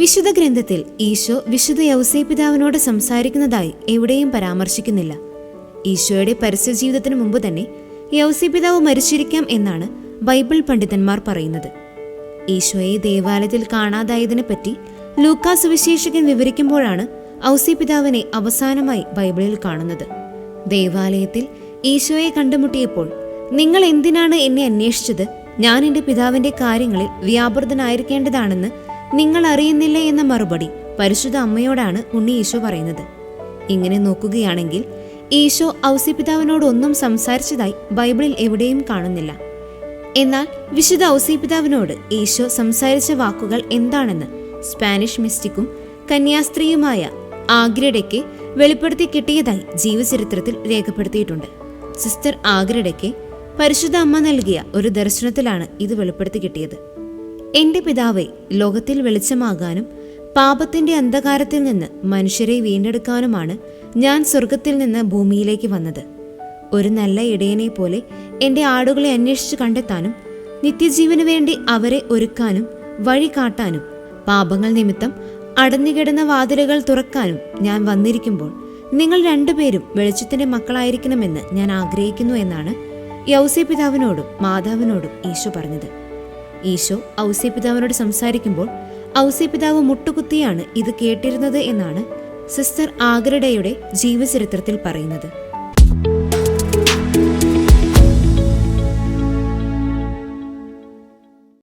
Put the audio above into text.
വിശുദ്ധ ഗ്രന്ഥത്തിൽ ഈശോ വിശുദ്ധ യൗസൈ പിതാവിനോട് സംസാരിക്കുന്നതായി എവിടെയും പരാമർശിക്കുന്നില്ല. ഈശോയുടെ പരസ്യ ജീവിതത്തിന് മുമ്പ് തന്നെ യൗസൈ പിതാവ് മരിച്ചിരിക്കാം എന്നാണ് ബൈബിൾ പണ്ഡിതന്മാർ പറയുന്നത്. ഈശോയെ ദേവാലയത്തിൽ കാണാതായതിനെ പറ്റി ലൂക്കാ സുവിശേഷകൻ വിവരിക്കുമ്പോഴാണ് ഔസി പിതാവിനെ അവസാനമായി ബൈബിളിൽ കാണുന്നത്. ദേവാലയത്തിൽ ഈശോയെ കണ്ടുമുട്ടിയപ്പോൾ നിങ്ങൾ എന്തിനാണ് എന്നെ അന്വേഷിച്ചത്? ഞാൻ എന്റെ പിതാവിന്റെ കാര്യങ്ങളിൽ വ്യാപൃതനായിരിക്കേണ്ടതാണെന്ന് നിങ്ങൾ അറിയുന്നില്ല എന്ന മറുപടി പരിശുദ്ധ അമ്മയോടാണ് ഉണ്ണി ഈശോ പറയുന്നത്. ഇങ്ങനെ നോക്കുകയാണെങ്കിൽ ഈശോ ഔസി പിതാവിനോട് ഒന്നും സംസാരിച്ചതായി ബൈബിളിൽ എവിടെയും കാണുന്നില്ല. എന്നാൽ വിശുദ്ധ ഔസിപിതാവിനോട് ഈശോ സംസാരിച്ച വാക്കുകൾ എന്താണെന്ന് സ്പാനിഷ് മിസ്റ്റിക്കും കന്യാസ്ത്രീയുമായ ആഗ്രഡയ്ക്ക് വെളിപ്പെടുത്തി കിട്ടിയതായി ജീവചരിത്രത്തിൽ രേഖപ്പെടുത്തിയിട്ടുണ്ട്. സിസ്റ്റർ ആഗ്രഡയ്ക്ക് പരിശുദ്ധ അമ്മ നൽകിയ ഒരു ദർശനത്തിലാണ് ഇത് വെളിപ്പെടുത്തി കിട്ടിയത്. എന്റെ പിതാവെ ലോകത്തിൽ വെളിച്ചമാകാനും പാപത്തിന്റെ അന്ധകാരത്തിൽ നിന്ന് മനുഷ്യരെ വീണ്ടെടുക്കാനുമാണ് ഞാൻ സ്വർഗത്തിൽ നിന്ന് ഭൂമിയിലേക്ക് വന്നത്. ഒരു നല്ല ഇടയനെ പോലെ എന്റെ ആടുകളെ അന്വേഷിച്ച് കണ്ടെത്താനും നിത്യജീവന് വേണ്ടി അവരെ ഒരുക്കാനും വഴി കാട്ടാനും പാപങ്ങൾ നിമിത്തം അടഞ്ഞുകിടന്ന വാതിലുകൾ തുറക്കാനും ഞാൻ വന്നിരിക്കുമ്പോൾ നിങ്ങൾ രണ്ടുപേരും വെളിച്ചത്തിന്റെ മക്കളായിരിക്കണമെന്ന് ഞാൻ ആഗ്രഹിക്കുന്നു എന്നാണ് യൗസേ പിതാവിനോടും മാതാവിനോടും ഈശോ പറഞ്ഞത്. ഈശോ ഔസ്യ പിതാവിനോട് സംസാരിക്കുമ്പോൾ ഔസ്യ പിതാവ് മുട്ടുകുത്തിയാണ് ഇത് കേട്ടിരുന്നത് എന്നാണ് സിസ്റ്റർ ആഗ്രഡയുടെ ജീവചരിത്രത്തിൽ പറയുന്നത്.